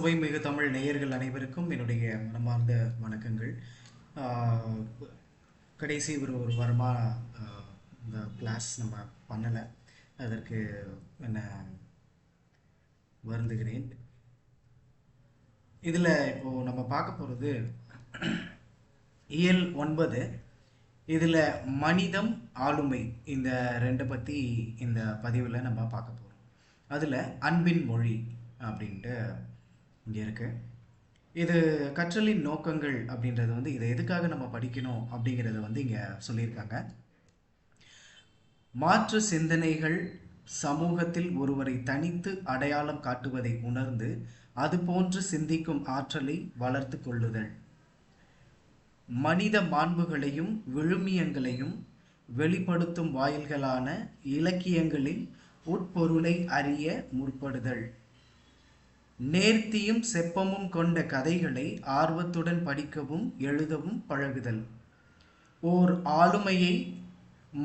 சுவை மிகு தமிழ் நேயர்கள் அனைவருக்கும் என்னுடைய மனமார்ந்த வணக்கங்கள். கடைசி ஒரு ஒரு வாரமாக இந்த கிளாஸ் நம்ம பண்ணலை. அதற்கு என்ன வருந்துகிறேன். இதில் இப்போது நம்ம பார்க்க போகிறது இயல் ஒன்பது. இதில் மனிதம் ஆளுமை இந்த ரெண்டை பற்றி இந்த பதிவில் நம்ம பார்க்க போகிறோம் அதில் அன்பின் மொழி அப்படின்ட்டு இங்கே இருக்கு. இது கற்றலின் நோக்கங்கள் அப்படின்றது வந்து இதை எதுக்காக நம்ம படிக்கணும் அப்படிங்கிறத வந்து இங்கே சொல்லியிருக்காங்க. மாற்று சிந்தனைகள் சமூகத்தில் ஒருவரை தனித்து அடையாளம் காட்டுவதை உணர்ந்து அதுபோன்று சிந்திக்கும் ஆற்றலை வளர்த்து கொள்ளுதல். மனித மாண்புகளையும் விழுமியங்களையும் வெளிப்படுத்தும் வாயில்களான இலக்கியங்களின் உட்பொருளை அறிய முற்படுதல். நேர்த்தியும் செப்பமும் கொண்ட கதைகளை ஆர்வத்துடன் படிக்கவும் எழுதவும் பழகுதல். ஓர் ஆளுமையை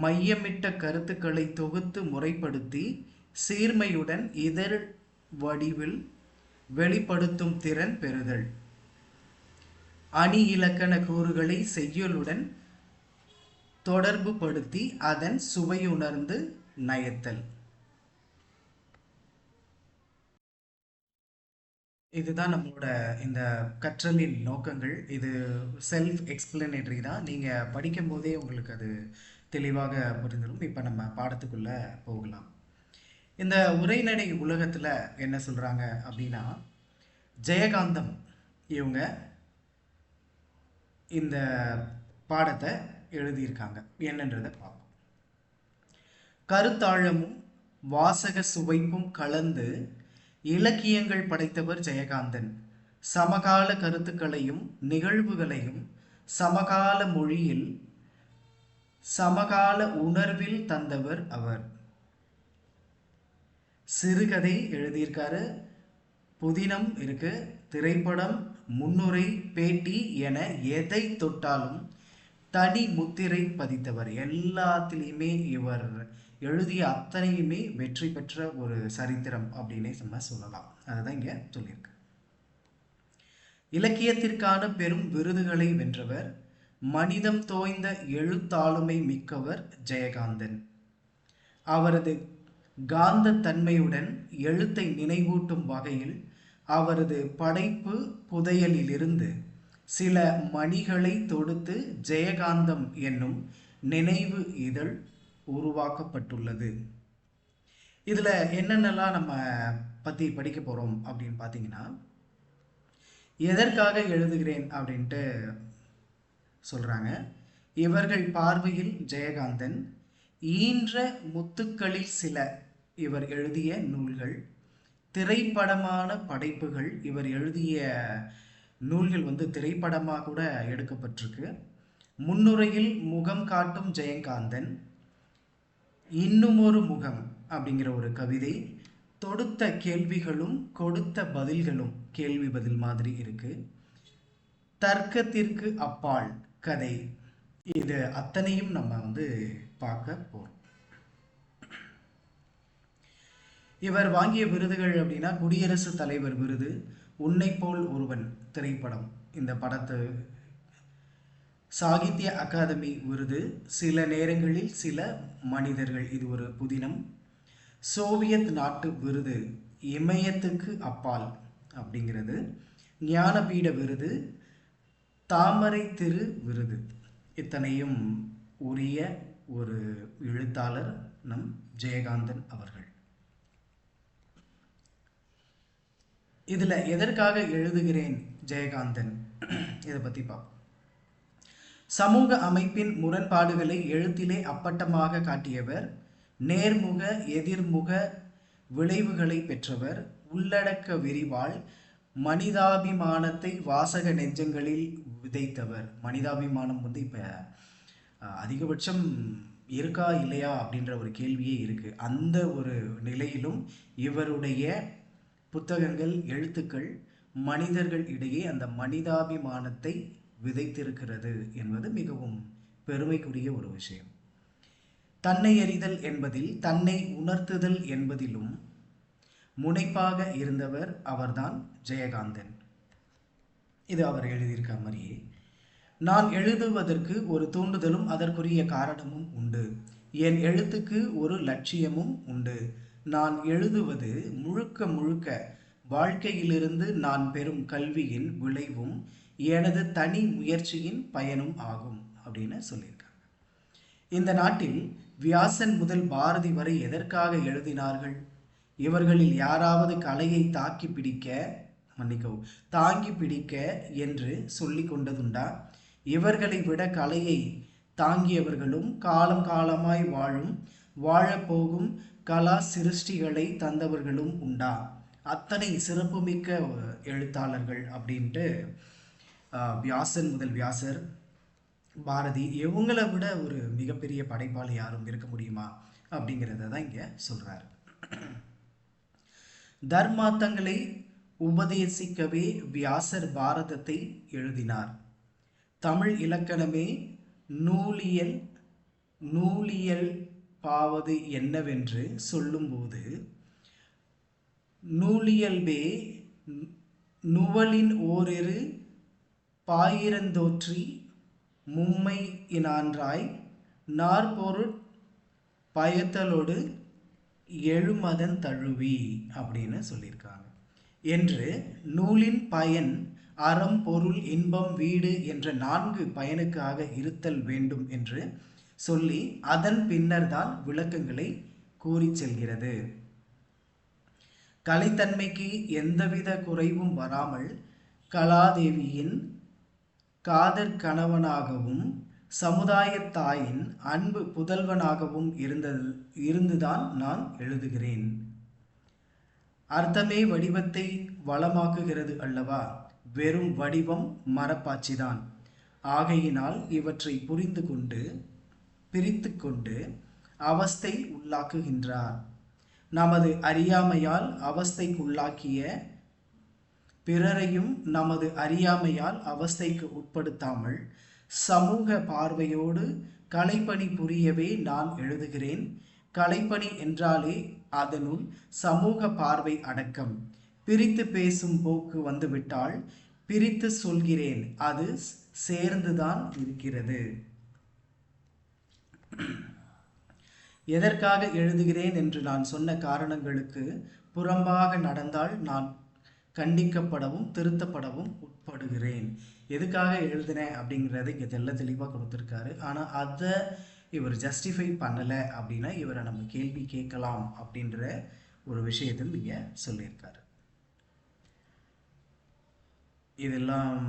மையமிட்ட கருத்துக்களை தொகுத்து முறைப்படுத்தி சீர்மையுடன் இதழ் வடிவில் வெளிப்படுத்தும் திறன் பெறுதல். அணி இலக்கண கூறுகளை செய்யுளுடன் தொடர்புபடுத்தி அதன் சுவையுணர்ந்து நயத்தல். இதுதான் நம்மளோட இந்த கற்றலின் நோக்கங்கள். இது செல்ஃப் எக்ஸ்பிளனேட்டரி தான். நீங்கள் படிக்கும் போதே உங்களுக்கு அது தெளிவாக புரிந்துடும். இப்போ நம்ம பாடத்துக்குள்ளே போகலாம். இந்த உரைநடை உலகத்தில் என்ன சொல்கிறாங்க அப்படின்னா ஜெயகாந்தம் இவங்க இந்த பாடத்தை எழுதியிருக்காங்க. என்னன்றதை பார்ப்போம். கருத்தாழமும் வாசக சுவைப்பும் கலந்து இலக்கியங்கள் படைத்தவர் ஜெயகாந்தன். சமகால கருத்துக்களையும் நிகழ்வுகளையும் சமகால மொழியில் சமகால உணர்வில் தந்தவர் அவர். சிறுகதை எழுதியிருக்காரு. புதினம் இருக்கு. திரைப்படம் முன்னுரை பேட்டி என எதை தொட்டாலும் தனி முத்திரை பதித்தவர். எல்லாத்திலையுமே இவர் எழுதிய அத்தனையுமே வெற்றி பெற்ற ஒரு சரித்திரம் அப்படின்னே நம்ம சொல்லலாம். அதுதான் இங்கே சொல்லியிருக்கு. இலக்கியத்திற்கான பெரும் விருதுகளை வென்றவர் மனிதம் தோய்ந்த எழுத்தாளுமை மிக்கவர் ஜெயகாந்தன். அவரது காந்த தன்மையுடன் எழுத்தை நினைவூட்டும் வகையில் அவரது படைப்பு புதையலிலிருந்து சில மணிகளை தொடுத்து ஜெயகாந்தம் என்னும் நினைவு இதழ் உருவாக்கப்பட்டுள்ளது. இதில் என்னென்னலாம் நம்ம பற்றி படிக்க போகிறோம் அப்படின்னு பார்த்தீங்கன்னா எதற்காக எழுதுகிறேன் அப்படின்ட்டு சொல்கிறாங்க இவர்கள் பார்வையில் ஜெயகாந்தன் ஈன்ற முத்துக்களில் சில இவர் எழுதிய நூல்கள் திரைப்படமான படைப்புகள் இவர் எழுதிய நூல்கள் வந்து திரைப்படமாக கூட எடுக்கப்பட்டிருக்கு. முன்னுரையில் முகம் காட்டும் ஜெயகாந்தன் இன்னும் ஒரு முகம் அப்படிங்கிற ஒரு கவிதை. தொடுத்த கேள்விகளும் கொடுத்த பதில்களும் கேள்வி பதில் மாதிரி இருக்கு. தர்க்கத்திற்கு அப்பால் கதை. இது அத்தனையும் நம்ம வந்து பார்க்க போறோம். இவர் வாங்கிய விருதுகள் அப்படின்னா குடியரசுத் தலைவர் விருது உன்னை போல் ஒருவன் திரைப்படம். இந்த படத்தை சாகித்ய அகாதமி விருது சில நேரங்களில் சில மனிதர்கள். இது ஒரு புதினம். சோவியத் நாட்டு விருது இமயத்துக்கு அப்பால் அப்படிங்கிறது. ஞானபீட விருது தாமரை திரு விருது. இத்தனையும் உரிய ஒரு எழுத்தாளர் நம் ஜெயகாந்தன் அவர்கள். இதில் எதற்காக எழுதுகிறேன் ஜெயகாந்தன்? இதை பற்றி பார்ப்போம். சமூக அமைப்பின் முரண்பாடுகளை எழுத்திலே அப்பட்டமாக காட்டியவர் நேர்முக எதிர்முக விளைவுகளை பெற்றவர் உள்ளடக்க விரிவால் மனிதாபிமானத்தை வாசக நெஞ்சங்களில் விதைத்தவர். மனிதாபிமானம் வந்து இப்போ அதிகபட்சம் இருக்கா இல்லையா அப்படின்ற ஒரு கேள்வியே இருக்கு. அந்த ஒரு நிலையிலும் இவருடைய புத்தகங்கள் எழுத்துக்கள் மனிதர்கள் இடையே அந்த மனிதாபிமானத்தை விதைத்திருக்கிறது என்பது மிகவும் பெருமைக்குரிய ஒரு விஷயம். தன்னை அறிதல் என்பதில் தன்னை உணர்த்துதல் என்பதிலும் முனைப்பாக இருந்தவர் அவர்தான் ஜெயகாந்தன். இது அவர் எழுதியிருக்க மாதிரியே நான் எழுதுவதற்கு ஒரு தூண்டுதலும் அதற்குரிய காரணமும் உண்டு. என் எழுத்துக்கு ஒரு லட்சியமும் உண்டு. நான் எழுதுவது முழுக்க முழுக்க வாழ்க்கையிலிருந்து நான் பெறும் கல்வியின் விளைவும் எனது தனி முயற்சியின் பயனும் ஆகும் அப்படின்னு சொல்லியிருக்காங்க. இந்த நாட்டில் வியாசன் முதல் பாரதி வரை எதற்காக எழுதினார்கள்? இவர்களில் யாராவது கலையை தாக்கி பிடிக்க மன்னிக்கவும் தாங்கி பிடிக்க என்று சொல்லி கொண்டதுண்டா? இவர்களை விட கலையை தாங்கியவர்களும் காலம் காலமாய் வாழும் வாழப்போகும் கலா சிருஷ்டிகளை தந்தவர்களும் உண்டா? அத்தனை சிறப்புமிக்க எழுத்தாளர்கள் அப்படின்ட்டு வியாசன் முதல் வியாசர் பாரதி இவங்களை விட ஒரு மிகப்பெரிய படைப்பாளி யாரும் இருக்க முடியுமா? அப்படிங்கிறத தான் இங்கே சொல்கிறார் தர்மார்த்தங்களை உபதேசிக்கவே வியாசர் பாரதத்தை எழுதினார். தமிழ் இலக்கணமே நூலியல் நூலியல் பாவது என்னவென்று சொல்லும்போது நூலியல்பே நுவலின் ஓரிரு பாயிரந்தோற்றி மும்மை இனான்றாய் நாற்பொருட் பயத்தலோடு எழுமதன் தழுவி அப்படின்னு சொல்லியிருக்காங்க. என்று நூலின் பயன் அறம் பொருள் இன்பம் வீடு என்ற நான்கு பயனுக்காக இருத்தல் வேண்டும் என்று சொல்லி அதன் பின்னர் தான் விளக்கங்களை கூறிச் செல்கிறது. கலைத்தன்மைக்கு எந்தவித குறைவும் வராமல் கலாதேவியின் காதற் கணவனாகவும் சமுதாயத் தாயின் அன்பு புதல்வனாகவும் இருந்தது இருந்துதான் நான் எழுதுகிறேன். அர்த்தமே வடிவத்தை வளமாக்குகிறது அல்லவா? வெறும் வடிவம் மரப்பாச்சிதான். ஆகையினால் இவற்றை புரிந்து கொண்டு பிரித்து கொண்டு அவஸ்தை உள்ளாக்குகின்றார். நமது அறியாமையால் அவஸ்தைக்குள்ளாக்கிய பிறரையும் நமது அறியாமையால் அவஸ்தைக்கு உட்படுத்தாமல் சமூக பார்வையோடு கலைப்பணி புரியவே நான் எழுதுகிறேன். கலைப்பணி என்றாலே அதனுள் சமூக பார்வை அடக்கம். பிரித்து பேசும் போக்கு வந்துவிட்டால் பிரித்து சொல்கிறேன் அது சேர்ந்துதான் இருக்கிறது. எதற்காக எழுதுகிறேன் என்று நான் சொன்ன காரணங்களுக்கு புறம்பாக நடந்தால் நான் கண்டிக்கப்படவும் திருத்தப்படவும் உட்படுகிறேன். எதுக்காக எழுதினேன் அப்படிங்கிறத இங்கே தெல்ல தெளிவாக கொடுத்துருக்காரு. ஆனால் அதை இவர் ஜஸ்டிஃபை பண்ணலை அப்படின்னா இவரை நம்ம கேள்வி கேட்கலாம் அப்படின்ற ஒரு விஷயத்தையும் இங்கே சொல்லியிருக்காரு. இதெல்லாம்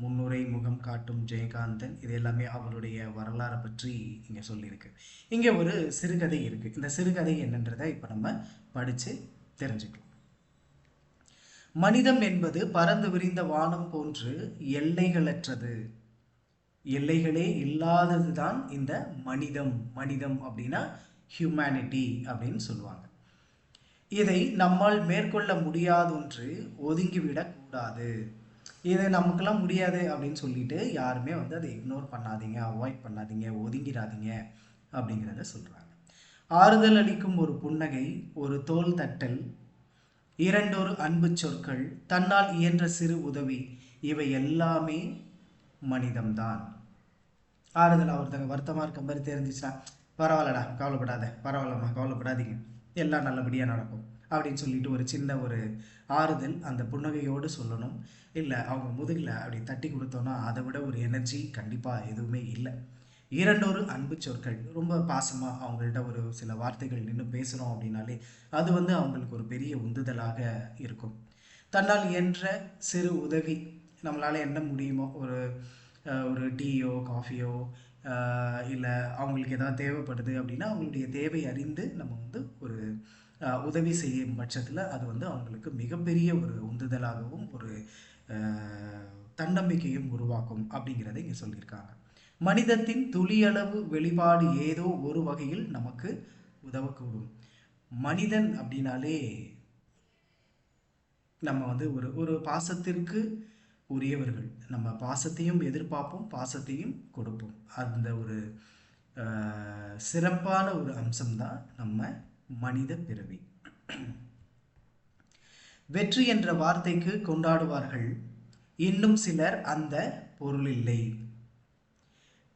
முன்னுரை முகம் காட்டும் ஜெயகாந்தன். இது எல்லாமே அவருடைய வரலாறை பற்றி இங்கே சொல்லியிருக்கு. இங்கே ஒரு சிறுகதை இருக்குது இந்த சிறுகதை என்னன்றதை இப்போ நம்ம படித்து தெரிஞ்சுக்கலாம். மனிதம் என்பது பறந்து விரிந்த வானம் போன்று எல்லைகளற்றது. எல்லைகளே இல்லாதது தான் இந்த மனிதம். மனிதம் அப்படின்னா ஹியூமனிட்டி அப்படின்னு சொல்லுவாங்க. இதை நம்மால் மேற்கொள்ள முடியாதொன்று ஒதுங்கிவிடக்கூடாது இது நமக்கெல்லாம் முடியாது அப்படின்னு சொல்லிட்டு யாருமே வந்து அதை இக்னோர் பண்ணாதீங்க அவாய்ட் பண்ணாதீங்க ஒதுங்கிடாதீங்க அப்படிங்கிறத சொல்கிறாங்க ஆறுதல் அளிக்கும் ஒரு புன்னகை ஒரு தோல் தட்டல் இரண்டொரு அன்பு சொற்கள் தன்னால் இயன்ற சிறு உதவி. இவை எல்லாமே மனிதம்தான். ஆறுதல் ஒருத்தங்க வருத்தமாக இருக்க மாதிரி தெரிஞ்சிச்சுன்னா பரவாயில்லடா கவலைப்படாத பரவாயில்லம்மா கவலைப்படாதீங்க. எல்லாம் நல்லபடியாக நடக்கும் அப்படின்னு சொல்லிட்டு ஒரு சின்ன ஒரு ஆறுதல் அந்த புன்னகையோடு சொல்லணும். இல்லை அவங்க முதுகில் அப்படி தட்டி கொடுத்தோன்னா அதை விட ஒரு எனர்ஜி கண்டிப்பாக எதுவுமே இல்லை. இரண்டொரு அன்பு சொற்கள். ரொம்ப பாசமாக அவங்கள்ட்ட ஒரு சில வார்த்தைகள் நின்று பேசுகிறோம் அப்படின்னாலே அது வந்து அவங்களுக்கு ஒரு பெரிய உந்துதலாக இருக்கும். தன்னால் இயன்ற சிறு உதவி நம்மளால் என்ன முடியுமோ ஒரு ஒரு டீயோ காஃபியோ இல்லை அவங்களுக்கு எதாவது தேவைப்படுது அப்படின்னா அவங்களுடைய தேவை அறிந்து நம்ம வந்து ஒரு உதவி செய்யும் பட்சத்தில் அது வந்து அவங்களுக்கு மிகப்பெரிய ஒரு உந்துதலாகவும் ஒரு தன்னம்பிக்கையும் உருவாக்கும் அப்படிங்கிறத இங்கே சொல்லியிருக்காங்க. மனிதத்தின் துளியளவு வெளிப்பாடு ஏதோ ஒரு வகையில் நமக்கு உதவக்கூடும். மனிதன் அப்படின்னாலே நம்ம வந்து ஒரு ஒரு பாசத்திற்கு உரியவர்கள். நம்ம பாசத்தையும் எதிர்பார்ப்போம் பாசத்தையும் கொடுப்போம். அந்த ஒரு சிறப்பான ஒரு அம்சம்தான் நம்ம மனித பிறவி. வெற்றி என்ற வார்த்தைக்கு கொண்டாடுவார்கள். இன்னும் சிலர் அந்த பொருளில்லை.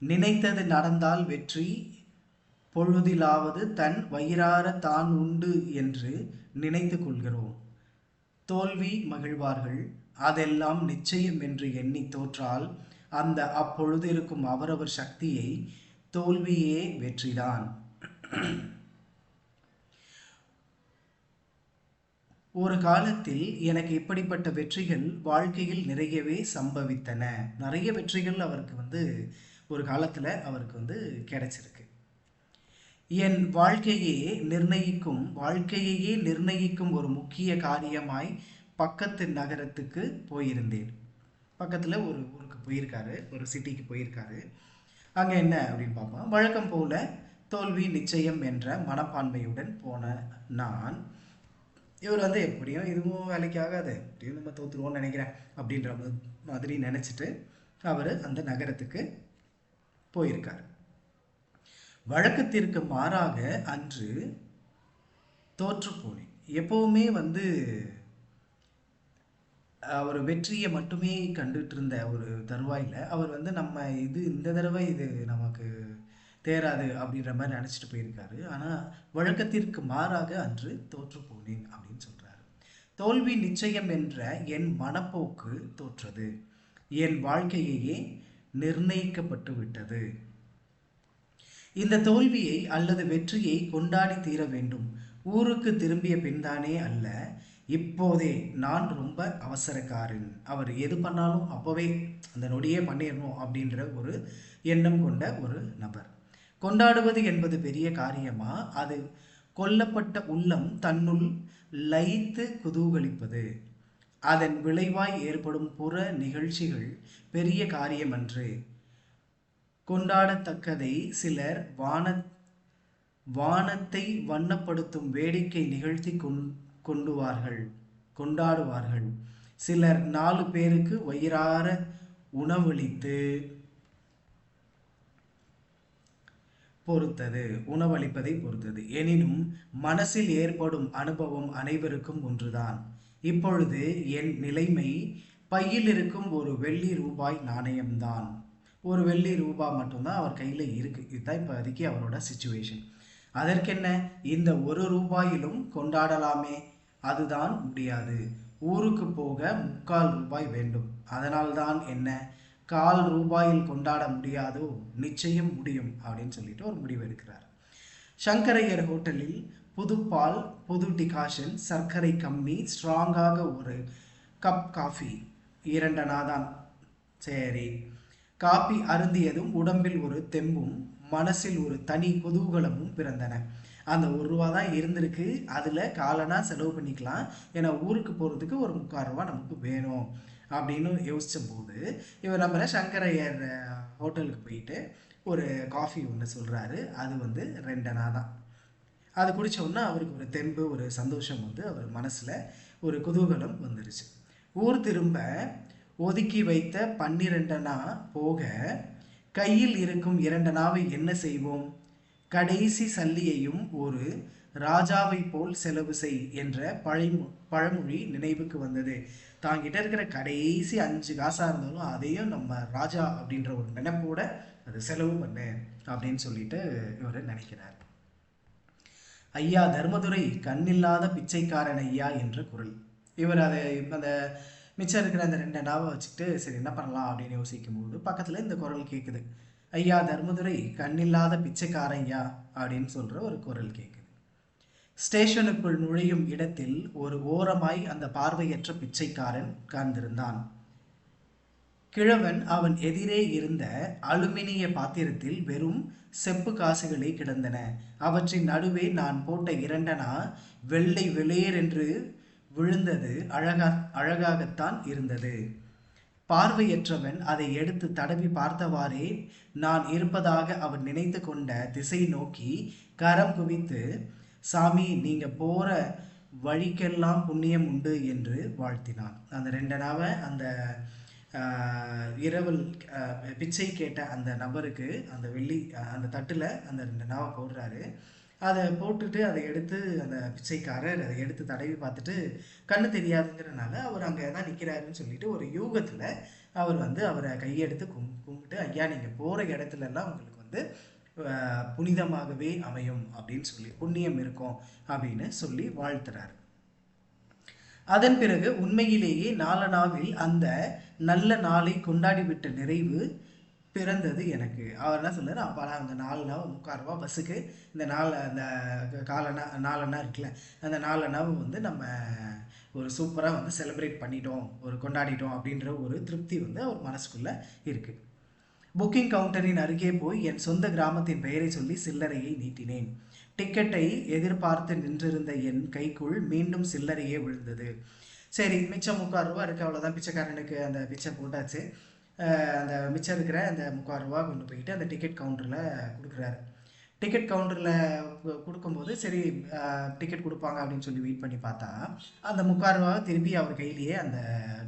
நினைத்தது நடந்தால் வெற்றி பொழுதிலாவது தன் வயிறார தான் உண்டு என்று நினைத்து கொள்கிறோம். தோல்வி மகிழ்வார்கள். அதெல்லாம் நிச்சயம் என்று எண்ணி தோற்றால் அந்த அப்பொழுது இருக்கும் அவரவர் சக்தியை தோல்வியே வெற்றிதான். ஒரு காலத்தில் எனக்கு இப்படிப்பட்ட வெற்றிகள் வாழ்க்கையில் நிறையவே சம்பவித்தன. நிறைய வெற்றிகள் அவருக்கு வந்து ஒரு காலத்தில் அவருக்கு வந்து கிடைச்சிருக்கு. என் வாழ்க்கையே நிர்ணயிக்கும் வாழ்க்கையையே நிர்ணயிக்கும் ஒரு முக்கிய காரியமாய் பக்கத்து நகரத்துக்கு போயிருந்தேன். பக்கத்தில் ஒரு ஊருக்கு போயிருக்காரு ஒரு சிட்டிக்கு போயிருக்காரு. அங்கே என்ன அப்படின்னு பார்ப்போம். வழக்கம் போல தோல்வி நிச்சயம் என்ற மனப்பான்மையுடன் போன நான் இவர் வந்து எப்படியும் இதுவும் வேலைக்கு ஆகாது எப்படியும் நம்ம தோத்துருவோம்னு நினைக்கிறேன் அப்படின்ற மாதிரி நினச்சிட்டு அவர் அந்த நகரத்துக்கு போயிருக்கார். வழக்கத்திற்கு மாறாக அன்று தோற்றுப்போனேன். எப்போவுமே வந்து அவர் வெற்றியை மட்டுமே கண்டுட்டு இருந்த ஒரு தருவாயில் அவர் வந்து நம்ம இது இந்த தடவை இது நமக்கு தேராது அப்படின்ற மாதிரி நினச்சிட்டு போயிருக்காரு. ஆனால் வழக்கத்திற்கு மாறாக அன்று தோற்று போனேன் அப்படின்னு சொல்கிறாரு தோல்வி நிச்சயம் என்ற என் மனப்போக்கு தோற்றது. என் வாழ்க்கையையே நிர்ணயிக்கப்பட்டு விட்டது. இந்த தோல்வியை அல்லது வெற்றியை கொண்டாடி தீர வேண்டும். ஊருக்கு திரும்பிய பின்தானே அல்ல இப்போதே நான் ரொம்ப அவசரக்காரன். அவர் எது பண்ணாலும் அப்போவே அந்த நொடியே பண்ணிடணும் அப்படின்ற ஒரு எண்ணம் கொண்ட ஒரு நபர். கொண்டாடுவது என்பது பெரிய காரியமா? அது கொல்லப்பட்ட உள்ளம் தன்னுள் லயித்து குதூகலிப்பது. அதன் விளைவாய் ஏற்படும் புற நிகழ்ச்சிகள் பெரிய காரியமன்று. கொண்டாடத்தக்கதை சிலர் வான வானத்தை வண்ணப்படுத்தும் வேடிக்கை நிகழ்த்தி கொண் கொண்டுவார்கள் கொண்டாடுவார்கள். சிலர் நாலு பேருக்கு வயிறார உணவளித்து பொறுத்தது உணவளிப்பதை பொறுத்தது. எனினும் மனசில் ஏற்படும் அனுபவம் அனைவருக்கும் ஒன்றுதான். இப்பொழுது என் நிலைமை பையில் இருக்கும் ஒரு வெள்ளி ரூபாய் நாணயம்தான். ஒரு வெள்ளி ரூபாய் மட்டும்தான் அவர் கையில் இருக்கு. இதுதான் இப்போதைக்கு அவரோட சுச்சுவேஷன் அதற்கென்ன? இந்த ஒரு ரூபாயிலும் கொண்டாடலாமே. அதுதான் முடியாது. ஊருக்கு போக முக்கால் ரூபாய் வேண்டும். அதனால்தான் என்ன? கால் ரூபாயில் கொண்டாட முடியாதோ? நிச்சயம் முடியும் அப்படின்னு சொல்லிட்டு ஒரு முடிவு எடுக்கிறார். சங்கரையர் ஹோட்டலில் புதுப்பால் புது டிகாஷன் சர்க்கரை கம்மி ஸ்ட்ராங்காக ஒரு கப் காஃபி இரண்டனாதான். சரி. காபி அருந்தியதும் உடம்பில் ஒரு தெம்பும் மனசில் ஒரு தனி குதூகலமும் பிறந்தன. அந்த ஒரு ரூபா தான் இருந்திருக்கு. அதில் காலனா செலவு பண்ணிக்கலாம். ஏன்னா ஊருக்கு போகிறதுக்கு ஒரு முக்கால் ரூபா நமக்கு வேணும். அப்படின்னு யோசித்த போது இவர் நம்ம சங்கரையர் ஹோட்டலுக்கு போயிட்டு ஒரு காஃபி ஒன்று சொல்கிறாரு அது வந்து ரெண்டனா தான். அது குடித்த அவருக்கு ஒரு தெம்பு ஒரு சந்தோஷம் வந்து அவர் மனசில் ஒரு குதூகலம் வந்துருச்சு. ஊர் திரும்ப ஒதுக்கி வைத்த பன்னிரெண்டனா போக கையில் இருக்கும் இரண்டனாவை என்ன செய்வோம்? கடைசி சல்லியையும் ஒரு ராஜாவை போல் செலவு செய் என்ற பழைமு பழமொழி நினைவுக்கு வந்தது. தாங்கிட்ட இருக்கிற கடைசி அஞ்சு காசாக இருந்தாலும் அதையும் நம்ம ராஜா அப்படின்ற ஒரு நினைப்போட அது செலவு பண்ணு அப்படின்னு சொல்லிட்டு இவர் நினைக்கிறார். ஐயா தர்மதுரை கண்ணில்லாத பிச்சைக்காரன் ஐயா என்ற குரல். இவர் அதை அந்த மிச்சம் இருக்கிற அந்த ரெண்டு நாவை வச்சுக்கிட்டு சரி என்ன பண்ணலாம் அப்படின்னு யோசிக்கும் போது பக்கத்தில் இந்த குரல் கேட்குது ஐயா தர்மதுரை கண்ணில்லாத பிச்சைக்காரன் ஐயா அப்படின்னு சொல்கிற ஒரு குரல் கேட்குது ஸ்டேஷனுக்குள் நுழையும் இடத்தில் ஒரு ஓரமாய் அந்த பார்வையற்ற பிச்சைக்காரன் உட்கார்ந்திருந்தான். கிழவன் அவன் எதிரே இருந்த அலுமினிய பாத்திரத்தில் வெறும் செப்பு காசுகளே கிடந்தன. அவற்றின் நடுவே நான் போட்ட இரண்டனா வெள்ளை வெளியேர் என்று விழுந்தது அழகா அழகாகத்தான் இருந்தது. பார்வையற்றவன் அதை எடுத்து தடவி பார்த்தவாறே நான் இருப்பதாக அவன் நினைத்து கொண்ட திசை நோக்கி கரம் குவித்து சாமி நீங்க போற வழிக்கெல்லாம் புண்ணியம் உண்டு என்று வாழ்த்தினான். அந்த ரெண்டனாவை அந்த இரவல் பிச்சை கேட்ட அந்த நபருக்கு அந்த வெள்ளி அந்த தட்டில் அந்த ரெண்டு நாவை போடுறாரு. அதை போட்டுட்டு அதை எடுத்து அந்த பிச்சைக்காரர் அதை எடுத்து தடவி பார்த்துட்டு கண்ணு தெரியாதுங்கிறனால அவர் அங்கே தான் நிற்கிறாருன்னு சொல்லிட்டு ஒரு யூகத்தில் அவர் வந்து அவரை கையெடுத்து கும் கும்பிட்டு ஐயா நீங்கள் போகிற இடத்துலலாம் உங்களுக்கு வந்து புனிதமாகவே அமையும் அப்படின்னு சொல்லி புண்ணியம் இருக்கும் அப்படின்னு சொல்லி வாழ்த்துறாரு. அதன் பிறகு உண்மையிலேயே நாளனாவில் அந்த நல்ல நாளை கொண்டாடிவிட்ட நிறைவு பிறந்தது எனக்கு. அவர் என்ன சொன்னார் அப்போலாம் அந்த நாலு நாள் முக்கால் ரூபா பஸ்ஸுக்கு இந்த நாலு அந்த காலனா நாலனா இருக்குல்ல அந்த நாலனாவை வந்து நம்ம ஒரு சூப்பராக வந்து செலிப்ரேட் பண்ணிட்டோம் ஒரு கொண்டாடிட்டோம் அப்படின்ற ஒரு திருப்தி வந்து அவர் மனசுக்குள்ளே இருக்குது புக்கிங் கவுண்டரின் அருகே போய் என் சொந்த கிராமத்தின் பெயரை சொல்லி சில்லறையை நீட்டினேன். டிக்கெட்டை எதிர்பார்த்து நின்றிருந்த என் கைக்குள் மீண்டும் சில்லறையே விழுந்தது. சரி மிச்சம் முக்கால் ரூபா இருக்கு. அவ்வளோதான் பிச்சைக்காரனுக்கு அந்த பிச்சை போட்டாச்சு. அந்த மிச்சம் இருக்கிற அந்த முக்கால் ரூபா கொண்டு போயிட்டு அந்த டிக்கெட் கவுண்டரில் கொடுக்குறாரு. டிக்கெட் கவுண்டரில் கொடுக்கும்போது சரி டிக்கெட் கொடுப்பாங்க அப்படின்னு சொல்லி வெயிட் பண்ணி பார்த்தா அந்த முக்கால் ரூபாவை திருப்பி அவர் கையிலேயே அந்த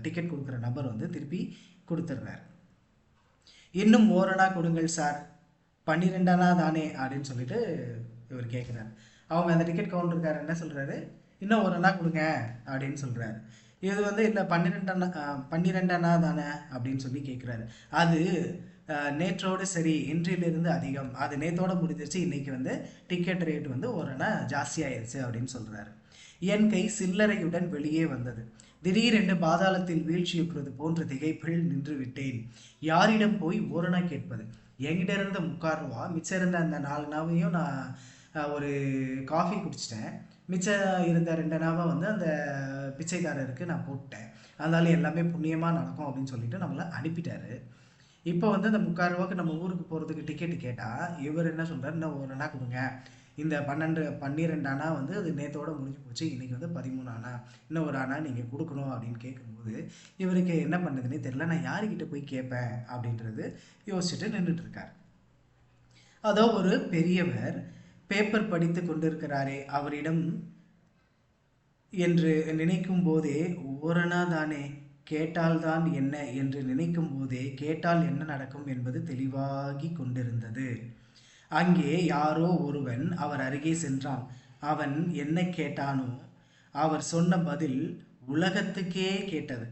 டிக்கெட் கொடுக்குற நபர் வந்து திருப்பி கொடுத்துட்றாரு. இன்னும் ஓரணா கொடுங்கள் சார். பன்னிரெண்டானா தானே அப்படின்னு சொல்லிட்டு இவர் கேட்குறாரு அவங்க அந்த டிக்கெட் கவுண்டருக்கார் என்ன சொல்கிறாரு இன்னும் ஒரு அண்ணா கொடுங்க அப்படின்னு சொல்கிறாரு இது வந்து இல்லை பன்னிரெண்டனா பன்னிரெண்டனா தானே அப்படின்னு சொல்லி கேட்குறாரு அது நேற்றோடு சரி இன்றிலிருந்து அதிகம். அது நேற்றோடு முடிஞ்சிருச்சு இன்றைக்கி வந்து டிக்கெட் ரேட் வந்து ஒரு அண்ணா ஜாஸ்தியாயிருச்சு அப்படின்னு சொல்கிறாரு என் கை சில்லறையுடன் வெளியே வந்தது. திடீரென்று பாதாளத்தில் வீழ்ச்சியுற்றது போன்ற திகைப்பில் நின்று விட்டேன் யாரிடம் போய் ஓரணா கேட்பது? என்கிட்ட இருந்த முக்கால் ரூபா மிச்சம் இருந்த அந்த நாலு நாவையும் நான் ஒரு காஃபி குடிச்சிட்டேன். மிச்சம் இருந்த ரெண்டு நாவை வந்து அந்த பிச்சைக்காரருக்கு நான் போட்டேன். அதனால எல்லாமே புண்ணியமாக நடக்கும் அப்படின்னு சொல்லிட்டு நம்மளை அனுப்பிட்டாரு. இப்போ வந்து அந்த முக்கால் ரூபாய்க்கு நம்ம ஊருக்கு போகிறதுக்கு டிக்கெட்டு கேட்டால் இவர் என்ன சொல்கிறார் இன்னும் ஒரு நாள் கொடுங்க. இந்த பன்னெண்டு பன்னிரெண்டு அணா வந்து அது நேத்தோட முடிஞ்சு போச்சு. இன்னைக்கு வந்து பதிமூணு அணா. இன்னும் ஒரு அணா நீங்கள் கொடுக்கணும் அப்படின்னு கேட்கும்போது இவருக்கு என்ன பண்ணுதுன்னே தெரில நான் யாருக்கிட்ட போய் கேட்பேன் அப்படின்றது யோசிச்சுட்டு நின்றுட்டு இருக்கார். அதோ ஒரு பெரியவர் பேப்பர் படித்து கொண்டிருக்கிறாரே. அவரிடம் என்று நினைக்கும் போதே ஓரணா தானே. கேட்டால்தான் என்ன? என்று நினைக்கும் போதே கேட்டால் என்ன நடக்கும்? என்பது தெளிவாகி கொண்டிருந்தது. அங்கே யாரோ ஒருவன் அவர் அருகே சென்றான். அவன் என்ன கேட்டானோ? அவர் சொன்ன பதில் உலகத்துக்கே கேட்டது.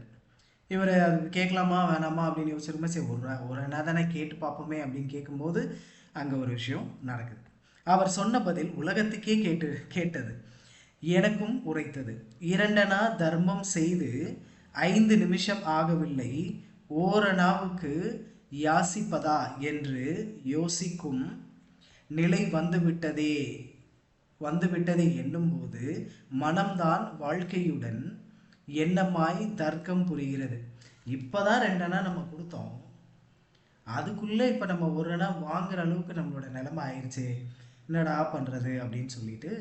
இவர் அது கேட்கலாமா வேணாமா அப்படின்னு யோசிச்சிருக்கோமே சரி ஒரு ஒரு என்ன தானே கேட்டு பார்ப்போமே அப்படின்னு கேட்கும்போது அங்கே ஒரு விஷயம் நடக்குது. அவர் சொன்ன பதில் உலகத்துக்கே கேட்டு கேட்டது. எனக்கும் உரைத்தது. இரண்டனா தர்மம் செய்து ஐந்து நிமிஷம் ஆகவில்லை. ஓரணாவுக்கு யாசிப்பதா என்று யோசிக்கும் நிலை வந்துவிட்டதே. வந்துவிட்டதே என்னும்போது மனம்தான் வாழ்க்கையுடன் எண்ணமாய் தர்க்கம் புரிகிறது. இப்போதான் ரெண்டனா நம்ம கொடுத்தோம். அதுக்குள்ளே இப்போ நம்ம ஒரு அணா வாங்குற அளவுக்கு நம்மளோட நிலைமை ஆயிடுச்சு என்னடா பண்ணுறது அப்படின்னு சொல்லிட்டு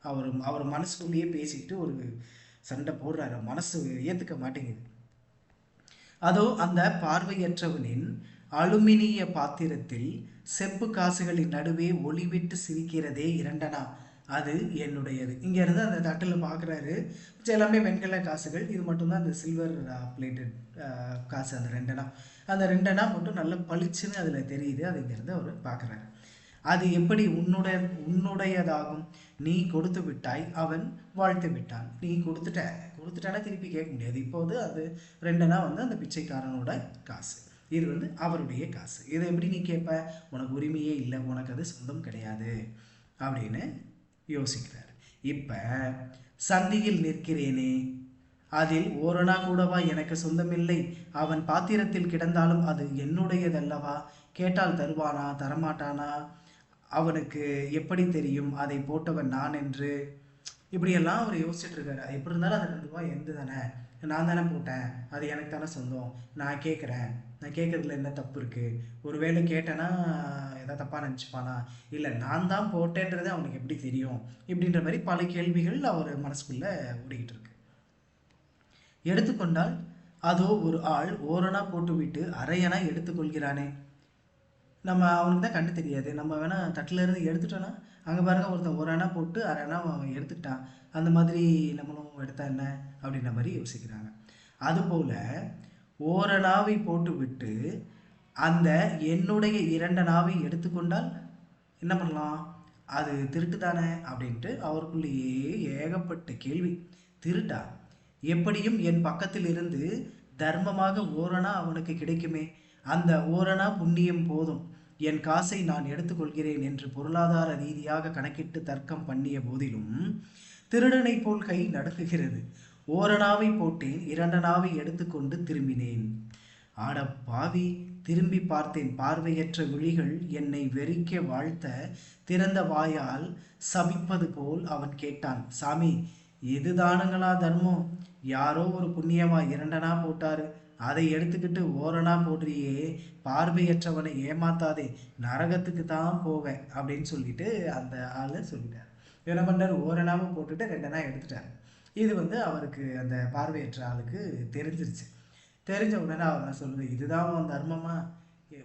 அவர் அவர் மனசுக்குள்ளேயே பேசிக்கிட்டு ஒரு சண்டை போடுறாரு. மனசு ஏற்றுக்க மாட்டேங்குது. அதோ அந்த பார்வையற்றவனின் அலுமினிய பாத்திரத்தில் செப்பு காசுகளின் நடுவே ஒளிவிட்டு சிரிக்கிறதே இரண்டனா? அது என்னுடையது. இங்கேருந்து அந்த தட்டில் பார்க்குறாரு. எல்லாமே வெண்கல காசுகள். இது மட்டும்தான் அந்த சில்வர் பிளேட்டட் காசு. அந்த ரெண்டனா? அந்த ரெண்டனா மட்டும் நல்லா பளிச்சுன்னு அதில் தெரியுது. அது இங்கேருந்து அவர் பார்க்குறாரு. அது எப்படி உன்னுடைய உன்னுடையதாகும்? நீ கொடுத்து விட்டாய் அவன் வாழ்த்து விட்டான். நீ கொடுத்துட்ட. கொடுத்துட்டானா திருப்பி கேட்க முடியாது. இப்போது அது ரெண்டனா வந்து அந்த பிச்சைக்காரனோட காசு. இது வந்து அவருடைய காசு. இதை எப்படி நீ கேட்ப? உனக்கு உரிமையே இல்லை உனக்கு அது சொந்தம் கிடையாது அப்படின்னு யோசிக்கிறார். இப்போ சந்தியில் நிற்கிறேனே அதில் ஓரணா கூடவா எனக்கு சொந்தமில்லை அவன் பாத்திரத்தில் கிடந்தாலும் அது என்னுடையதல்லவா? கேட்டால் தருவானா தரமாட்டானா? அவனுக்கு எப்படி தெரியும்? அதை போட்டவன் நான் என்று. இப்படியெல்லாம் அவர் யோசிச்சுட்டு இருக்காரு. எப்படி இருந்தாலும் அது ரெண்டு ரூபாய் எந்த தானே. நான் தானே போட்டேன். அது எனக்கு தானே சொந்தம். நான் கேட்குறேன். நான் கேட்கறதுல என்ன தப்பு இருக்குது ஒருவேளை கேட்டேன்னா ஏதாவது தப்பாக நினச்சிப்பானா? இல்லை நான் தான் போட்டேன்றது அவனுக்கு எப்படி தெரியும்? இப்படின்ற மாதிரி பல கேள்விகள் அவர் மனசுக்குள்ளே ஓடிக்கிட்டு இருக்கு. எடுத்துக்கொண்டால் அதோ ஒரு ஆள் ஓரணா போட்டுவிட்டு அரையனா எடுத்துக்கொள்கிறானே. நம்ம அவனுக்கு தான் கண்டு தெரியாது. நம்ம வேணா தட்டில் இருந்து எடுத்துட்டோன்னா அங்கே பாருங்க ஒருத்தன் ஒரு அணா போட்டு அரை அணா அவன் எடுத்துக்கிட்டான் அந்த மாதிரி நம்மளும் எடுத்தா என்ன? அப்படின்ற மாதிரி யோசிக்கிறாங்க. அதுபோல் ஓரணாவை போட்டுவிட்டு அந்த என்னுடைய இரண்டு நாவை எடுத்துக்கொண்டால் என்ன பண்ணலாம்? அது திருட்டு தானே அப்படின்ட்டு அவருக்குள்ளேயே ஏகப்பட்ட கேள்வி. திருட்டா எப்படியும் என் பக்கத்தில் இருந்து தர்மமாக ஓரணா அவனுக்கு கிடைக்குமே. அந்த ஓரணா புண்ணியம் போதும். என் காசை நான் எடுத்துக்கொள்கிறேன் என்று பொருளாதார ரீதியாக கணக்கிட்டு தர்க்கம் பண்ணிய போதிலும் திருடனை போல் கை நடுங்குகிறது ஓரணாவை போட்டேன் இரண்டனாவை எடுத்துக்கொண்டு திரும்பினேன். ஆட பாவி திரும்பி பார்த்தேன் பார்வையற்ற விழிகள் என்னை வெறிக்க வாழ்த்த திறந்த வாயால் சபிப்பது போல் அவன் கேட்டான் சாமி இதுதானுங்களா தர்மம்? யாரோ ஒரு புண்ணியமா இரண்டனா போட்டாரு? அதை எடுத்துக்கிட்டு ஓரணா போடுறியே பார்வையற்றவனை ஏமாத்தாதே நரகத்துக்கு தான் போவேன் அப்படின்னு சொல்லிட்டு அந்த ஆளை சொல்லிட்டார். என்ன பண்ணார் ஓரணாவை போட்டுட்டு ரெண்டனா எடுத்துட்டார். இது வந்து அவருக்கு அந்த பார்வையற்ற ஆளுக்கு தெரிஞ்சிருச்சு. தெரிஞ்ச உடனே அவர் சொல்லுது? இதுதான் உன் தர்மமா?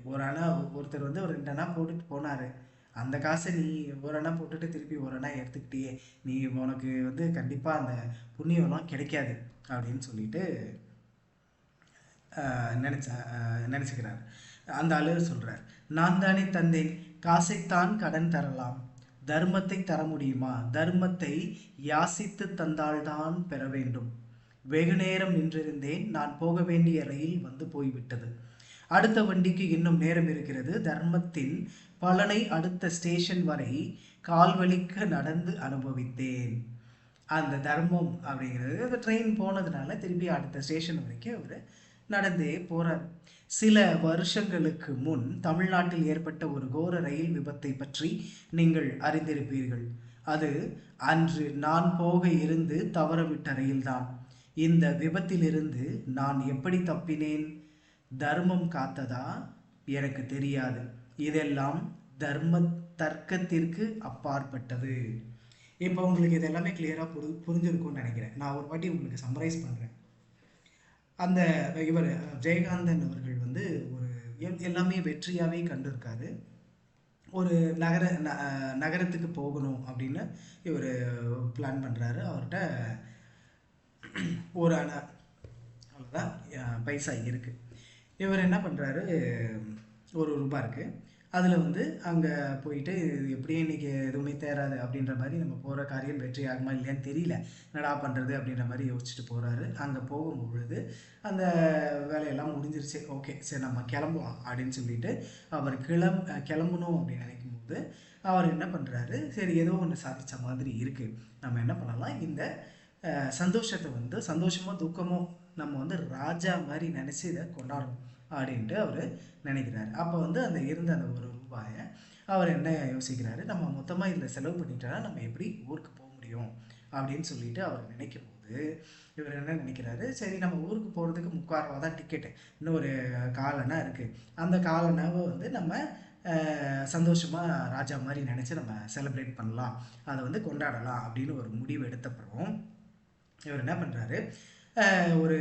ஒரு அணா ஒருத்தர் வந்து ஒரு ரெண்டு அணா போட்டுட்டு போனாரு. அந்த காசை நீ ஒரு அணா போட்டுட்டு திருப்பி ஒரு அணா எடுத்துக்கிட்டியே. நீ உனக்கு வந்து கண்டிப்பாக அந்த புண்ணியம்லாம் கிடைக்காது அப்படின்னு சொல்லிட்டு நினச்ச நினச்சிக்கிறார். அந்த ஆளு சொல்கிறார் நான் தானே தந்தேன். காசைத்தான் கடன் தரலாம். தர்மத்தை தர முடியுமா? தர்மத்தை யாசித்து தந்தால்தான் பெற வேண்டும். வெகு நேரம் நின்றிருந்தேன். நான் போக வேண்டிய ரயில் வந்து போய்விட்டது. அடுத்த வண்டிக்கு இன்னும் நேரம் இருக்கிறது. தர்மத்தின் பலனை அடுத்த ஸ்டேஷன் வரை கால்வழிக்க நடந்து அனுபவித்தேன். அந்த தர்மம் அப்படிங்கிறது. அந்த ட்ரெயின் போனதுனால திருப்பி அடுத்த ஸ்டேஷன் வரைக்கும் அவர் நடந்தே போறார். சில வருஷங்களுக்கு முன் தமிழ்நாட்டில் ஏற்பட்ட ஒரு கோர ரயில் விபத்தை பற்றி நீங்கள் அறிந்திருப்பீர்கள். அது அன்று நான் போக இருந்து தவறவிட்ட ரயில்தான். இந்த விபத்திலிருந்து நான் எப்படி தப்பினேன்? தர்மம் காத்ததா? எனக்கு தெரியாது. இதெல்லாம் தர்ம தர்க்கத்திற்கு அப்பாற்பட்டது. இப்போ உங்களுக்கு இது எல்லாமே கிளியராக புரி புரிஞ்சிருக்கும்னு நினைக்கிறேன். நான் ஒரு வாட்டி உங்களுக்கு சம்மரைஸ் பண்ணுறேன் அந்த இவர் ஜெயகாந்தன் அவர்கள் வந்து ஒரு எல்லாமே வெற்றியாகவே கண்டிருக்காரு. ஒரு நகர நகரத்துக்கு போகணும் அப்படின்னு இவர் பிளான் பண்ணுறாரு அவர்கிட்ட ஒரு அணை அவ்வளோதான் பைசா இருக்குது இவர் என்ன பண்ணுறாரு ஒரு ரூபா இருக்குது அதில் வந்து அங்கே போயிட்டு எப்படியும் இன்றைக்கி எதுவுமே தேராது அப்படின்ற மாதிரி நம்ம போகிற காரியம் வெற்றி ஆகுமா இல்லையான்னு தெரியல. என்னடா பண்ணுறது அப்படின்ற மாதிரி யோசிச்சுட்டு போகிறாரு அங்கே போகும் பொழுது அந்த வேலையெல்லாம் முடிஞ்சிருச்சு. ஓகே சரி நம்ம கிளம்புவோம் அப்படின்னு சொல்லிட்டு அவர் கிளம் கிளம்பணும் அப்படின்னு நினைக்கும் போது அவர் என்ன பண்ணுறாரு சரி ஏதோ ஒன்று சாதித்த மாதிரி இருக்குது நம்ம என்ன பண்ணலாம்? இந்த சந்தோஷத்தை வந்து சந்தோஷமோ துக்கமோ நம்ம வந்து ராஜா மாதிரி நினச்சி இதை கொண்டாடணும். அப்படின்ட்டு அவர் நினைக்கிறாரு. அப்போ வந்து அந்த இருந்த அந்த ஒரு ரூபாயை அவர் என்ன யோசிக்கிறாரு? நம்ம மொத்தமாக இதில் செலவு பண்ணிட்டோம்னா நம்ம எப்படி ஊருக்கு போக முடியும்? அப்படின்னு சொல்லிட்டு அவர் நினைக்கும் போது இவர் என்ன நினைக்கிறாரு? சரி நம்ம ஊருக்கு போகிறதுக்கு முக்கால் ரூபா தான் டிக்கெட்டு இன்னும் ஒரு காலனா இருக்குது அந்த காலனாவை வந்து நம்ம சந்தோஷமாக ராஜா மாதிரி நினச்சி நம்ம செலிப்ரேட் பண்ணலாம். அதை வந்து கொண்டாடலாம் அப்படின்னு ஒரு முடிவு எடுத்தப்புறம் இவர் என்ன பண்ணுறாரு ஒரு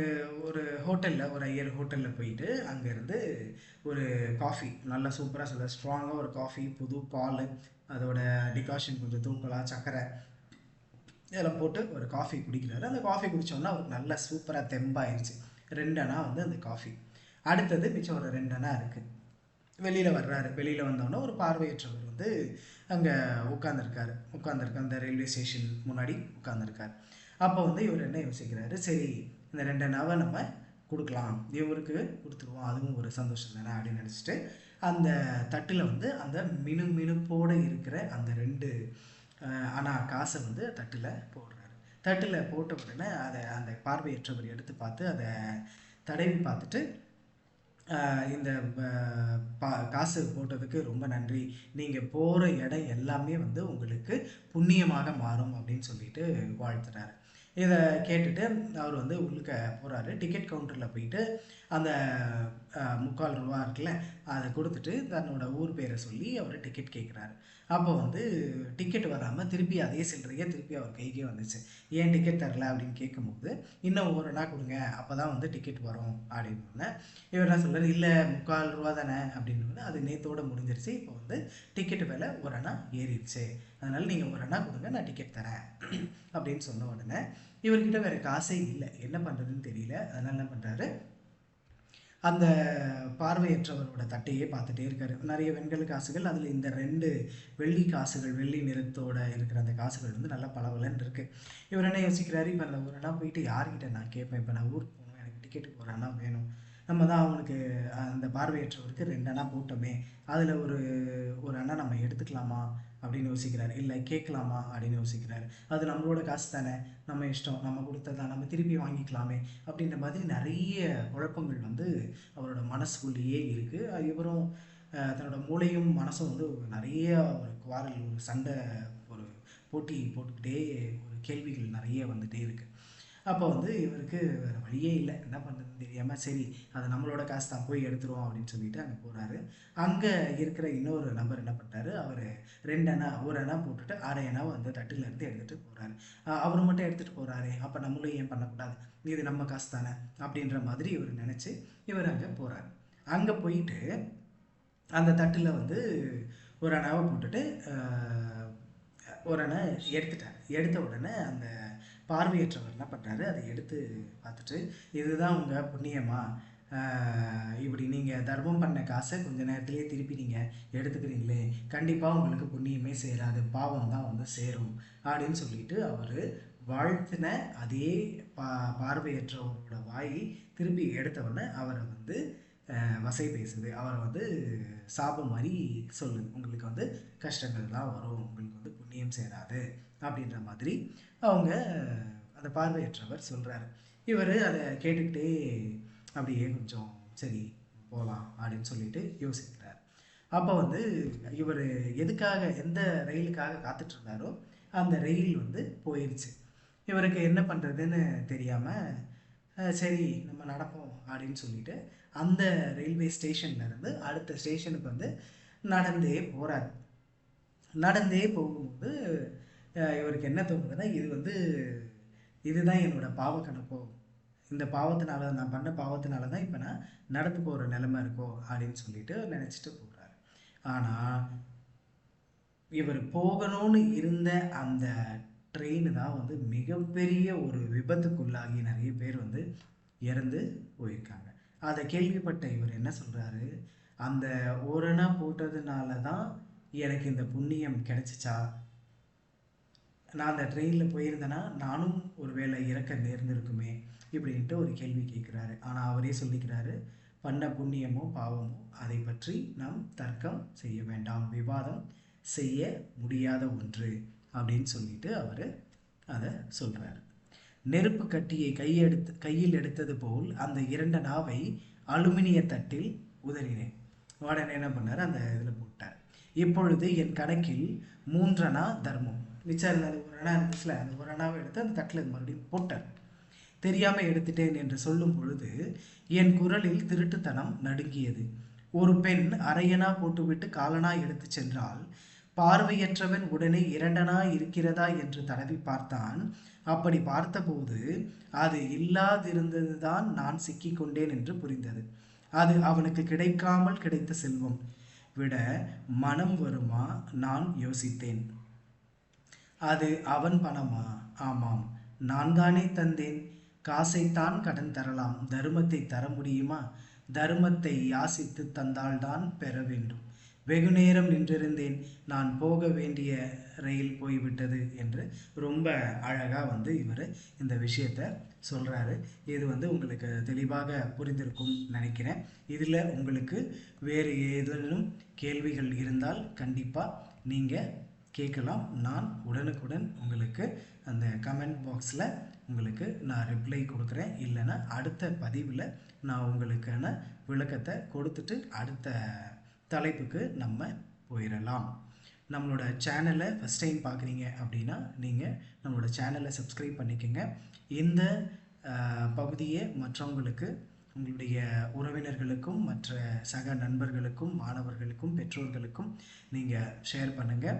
ஒரு ஹோட்டலில் ஒரு ஐயர் ஹோட்டலில் போயிட்டு அங்கேருந்து ஒரு காஃபி நல்லா சூப்பராக சொல்ல ஸ்ட்ராங்காக ஒரு காஃபி புது பால் அதோட டிகாஷன் கொஞ்சம் தூக்கலாக சக்கரை இதெல்லாம் போட்டு ஒரு காஃபி குடிக்கிறாரு. அந்த காஃபி குடித்தோன்னா அவருக்கு நல்லா சூப்பராக தெம்பாயிருச்சு. ரெண்டு அணா வந்து அந்த காஃபி அடுத்தது மிச்சம் ஒரு ரெண்டு அணா இருக்குது வெளியில் வர்றாரு. வெளியில் வந்தோடனே ஒரு பார்வையற்றவர் வந்து அங்கே உட்காந்துருக்காரு உட்காந்துருக்க அந்த ரயில்வே ஸ்டேஷன் முன்னாடி உட்காந்துருக்காரு அப்போ வந்து இவர் என்ன யோசிக்கிறாரு? சரி இந்த ரெண்டு அணாவை நம்ம கொடுக்கலாம். இவருக்கு கொடுத்துருவோம். அதுவும் ஒரு சந்தோஷம் தானே அப்படின்னு நினச்சிட்டு அந்த தட்டில் வந்து அந்த மினு மினுப்போடு இருக்கிற அந்த ரெண்டு ஆனால் காசை வந்து தட்டில் போடுறாரு. தட்டில் போட்ட உடனே அதை அந்த பார்வையற்றவர் எடுத்து பார்த்து அதை தடவி பார்த்துட்டு இந்த பா காசு போட்டதுக்கு ரொம்ப நன்றி. நீங்கள் போகிற இடம் எல்லாமே வந்து உங்களுக்கு புண்ணியமாக மாறும் அப்படின்னு சொல்லிட்டு வாழ்த்துறாரு. இதை கேட்டுட்டு அவர் வந்து உள்ளுக்க போகிறாரு டிக்கெட் கவுண்டரில் போயிட்டு அந்த முக்கால் ரூபா இருக்குல்ல அதை கொடுத்துட்டு தன்னோட ஊர் பேரை சொல்லி அவர் டிக்கெட் கேட்குறாரு அப்போ வந்து டிக்கெட் வராமல் திருப்பி அதே சில்லறையே திருப்பி அவர் கைக்கே வந்துச்சு. ஏன் டிக்கெட் தரல அப்படின்னு கேட்கும்போது இன்னும் ஒரு நாள் கொடுங்க அப்போ தான் வந்து டிக்கெட் வரும் அப்படின்னு இவர் என்ன சொல்கிறார் இல்லை முக்கால் ரூபா தானே அப்படின்னு அது நேத்தோடு முடிஞ்சிருச்சு. இப்போ வந்து டிக்கெட் விலை ஒரு அண்ணா ஏறிடுச்சு. அதனால் நீங்கள் ஒரு அண்ணா கொடுங்க நான் டிக்கெட் தரேன் அப்படின்னு சொன்ன உடனே இவர்கிட்ட வேற காசே இல்லை. என்ன பண்ணுறதுன்னு தெரியல. அதனால என்ன பண்ணுறாரு அந்த பார்வையற்றவரோட தட்டையே பார்த்துட்டே இருக்காரு. நிறைய வெண்கல காசுகள் அதில் இந்த ரெண்டு வெள்ளி காசுகள் வெள்ளி நிறத்தோட இருக்கிற அந்த காசுகள் வந்து நல்லா பளபளன்னு இருக்கு. இவர் என்ன யோசிக்கிறாரு? இப்போ அந்த ஒரு அண்ணா போயிட்டு யார்கிட்ட நான் கேட்பேன்? இப்போ நான் ஊருக்கு போகணும்? எனக்கு டிக்கெட்டு ஒரு அண்ணா வேணும். நம்ம தான் அவனுக்கு அந்த பார்வையற்றவருக்கு ரெண்டு அண்ணா போட்டோமே அதில் ஒரு ஒரு அண்ணா நம்ம எடுத்துக்கலாமா அப்படின்னு யோசிக்கிறார். இல்லை கேட்கலாமா அப்படின்னு யோசிக்கிறார். அது நம்மளோட காசு தானே நம்ம இஷ்டம் நம்ம கொடுத்ததா நம்ம திருப்பி வாங்கிக்கலாமே அப்படின்ற மாதிரி நிறைய குழப்பங்கள் வந்து அவரோட மனசுக்குள்ளேயே இருக்குது இவரும் தன்னோட மூளையும் மனசும் வந்து நிறைய ஒரு குவாரல் ஒரு சண்டை ஒரு போட்டி போட்டுக்கிட்டே ஒரு கேள்விகள் நிறைய வந்துகிட்டே இருக்குது அப்போ வந்து இவருக்கு வேறு வழியே இல்லை. என்ன பண்ணுறதுன்னு தெரியாமல் சரி அது நம்மளோட காசு தான் போய் எடுத்துருவோம் அப்படின்னு சொல்லிட்டு அங்கே போகிறாரு அங்கே இருக்கிற இன்னொரு நபர் என்ன பண்ணுறாரு அவர் ரெண்டு அணா ஒரு அணா போட்டுட்டு அரை அணாவை அந்த தட்டில் இருந்து எடுத்துகிட்டு போகிறாரு அவர் மட்டும் எடுத்துகிட்டு போகிறாரு அப்போ நம்மளும் ஏன் பண்ணக்கூடாது? இது நம்ம காசு தானே? அப்படின்ற மாதிரி இவர் நினச்சி இவர் அங்கே போகிறாரு அங்கே போயிட்டு அந்த தட்டில் வந்து ஒரு அணாவை போட்டுட்டு ஒரு அணை எடுத்துட்டார். எடுத்த உடனே அந்த பார்வையற்றவர் என்ன பண்ணுறாரு அதை எடுத்து பார்த்துட்டு இதுதான் உங்கள் புண்ணியமா? இப்படி நீங்கள் தர்மம் பண்ண காசை கொஞ்ச நேரத்திலேயே திருப்பி நீங்கள் எடுத்துக்கிறீங்களே. கண்டிப்பாக உங்களுக்கு புண்ணியமே சேராது. பாவம் தான் வந்து சேரும். அப்படின்னு சொல்லிட்டு அவர் வாழ்த்தின அதே பா பார்வையற்றவரோட வாய் திருப்பி எடுத்தவொடனே அவரை வந்து வசை பேசுது. அவரை வந்து சாபம் மாதிரி சொல்லுது. உங்களுக்கு வந்து கஷ்டங்கள் தான் வரும். உங்களுக்கு வந்து புண்ணியம் சேராது. அப்படின்ற மாதிரி அவங்க அந்த பார்வையற்றவர் சொல்கிறாரு இவர் அதை கேட்டுக்கிட்டே அப்படியே கொஞ்சம் சரி போகலாம் அப்படின்னு சொல்லிட்டு யோசிக்கிறார். அப்போ வந்து இவர் எதுக்காக எந்த ரயிலுக்காக காத்துட்ருந்தாரோ அந்த ரயில் வந்து போயிடுச்சு இவருக்கு என்ன பண்ணுறதுன்னு தெரியாமல் சரி நம்ம நடப்போம் அப்படின்னு சொல்லிட்டு அந்த ரயில்வே ஸ்டேஷன்லேருந்து அடுத்த ஸ்டேஷனுக்கு வந்து நடந்தே போகிறார் நடந்தே போகும்போது இவருக்கு என்ன தோணுதுன்னா இது வந்து இதுதான் என்னோட பாவ கணக்கோ இந்த பாவத்தினால நான் பண்ண பாவத்தினால தான் இப்போ நான் நடந்து போகிற நிலைமை இருக்கோ அப்படின்னு சொல்லிட்டு நினச்சிட்டு போகிறாரு ஆனால் இவர் போகணும்னு இருந்த அந்த ட்ரெயின் தான் வந்து மிகப்பெரிய ஒரு விபத்துக்குள்ளாகி நிறைய பேர் வந்து இறந்து போயிருக்காங்க. அதை கேள்விப்பட்ட இவர் என்ன சொல்கிறாரு அந்த ஓரணா போட்டதுனால தான் எனக்கு இந்த புண்ணியம் கிடைச்சிச்சா? நான் அந்த ட்ரெயினில் போயிருந்தேன்னா நானும் ஒரு வேலை இறக்க நேர்ந்திருக்குமே இப்படின்ட்டு ஒரு கேள்வி கேட்குறாரு. ஆனால் அவரே சொல்லிக்கிறாரு பண்ண புண்ணியமோ பாவமோ அதை பற்றி நாம் தர்க்கம் செய்ய வேண்டாம். விவாதம் செய்ய முடியாத ஒன்று. அப்படின்னு சொல்லிட்டு அவர் அதை சொல்கிறாரு நெருப்பு கட்டியை கையெடுத்து கையில் எடுத்தது போல் அந்த இரண்டு நாவை அலுமினிய தட்டில் உதறினேன். உடனே என்ன பண்ணார்? அந்த இதில் போட்டார். இப்பொழுது என் கணக்கில் மூன்றனா தர்மம்? மிச்சம் அது ஒரு அணா இருந்துச்சுல அந்த ஒரு அணாவை எடுத்து அந்த தட்டில் மறுபடியும் போட்டார். தெரியாமல் எடுத்துட்டேன் என்று சொல்லும் பொழுது என் குரலில் திருட்டுத்தனம் நடுங்கியது. ஒரு பெண் அரையனா போட்டுவிட்டு காலனா எடுத்து சென்றால் பார்வையற்றவன் உடனே இரண்டனா இருக்கிறதா என்று தடவி பார்த்தான். அப்படி பார்த்தபோது அது இல்லாதிருந்ததுதான் நான் சிக்கிக்கொண்டேன் என்று புரிந்தது. அது அவனுக்கு கிடைக்காமல் கிடைத்த செல்வம். விட மனம் வருமா? நான் யோசித்தேன். அது அவன் பணமா? ஆமாம். நான் தானே தந்தேன். காசைத்தான் கடன் தரலாம். தருமத்தை தர முடியுமா? தருமத்தை யாசித்து தந்தால்தான் பெற வேண்டும். வெகு நேரம் நின்றிருந்தேன். நான் போக வேண்டிய ரயில் போய்விட்டது என்று ரொம்ப அழகாக வந்து இவர் இந்த விஷயத்த சொல்கிறாரு இது வந்து உங்களுக்கு தெளிவாக புரிந்திருக்கும் நினைக்கிறேன். இதில் உங்களுக்கு வேறு ஏதேனும் கேள்விகள் இருந்தால் கண்டிப்பாக நீங்கள் கேட்கலாம். நான் உடனுக்குடன் உங்களுக்கு அந்த கமெண்ட் பாக்ஸில் உங்களுக்கு நான் ரிப்ளை கொடுக்குறேன். இல்லைன்னா அடுத்த பதிவில் நான் உங்களுக்கான விளக்கத்தை கொடுத்துட்டு அடுத்த தலைப்புக்கு நம்ம போயிடலாம் நம்மளோட சேனலை ஃபஸ்ட் டைம் பார்க்குறீங்க அப்படின்னா நீங்கள் நம்மளோட சேனலை சப்ஸ்கிரைப் பண்ணிக்கோங்க. இந்த பகுதியை மற்றவங்களுக்கு உங்களுடைய உறவினர்களுக்கும் மற்ற சக நண்பர்களுக்கும் மாணவர்களுக்கும் பெற்றோர்களுக்கும் நீங்கள் ஷேர் பண்ணுங்கள்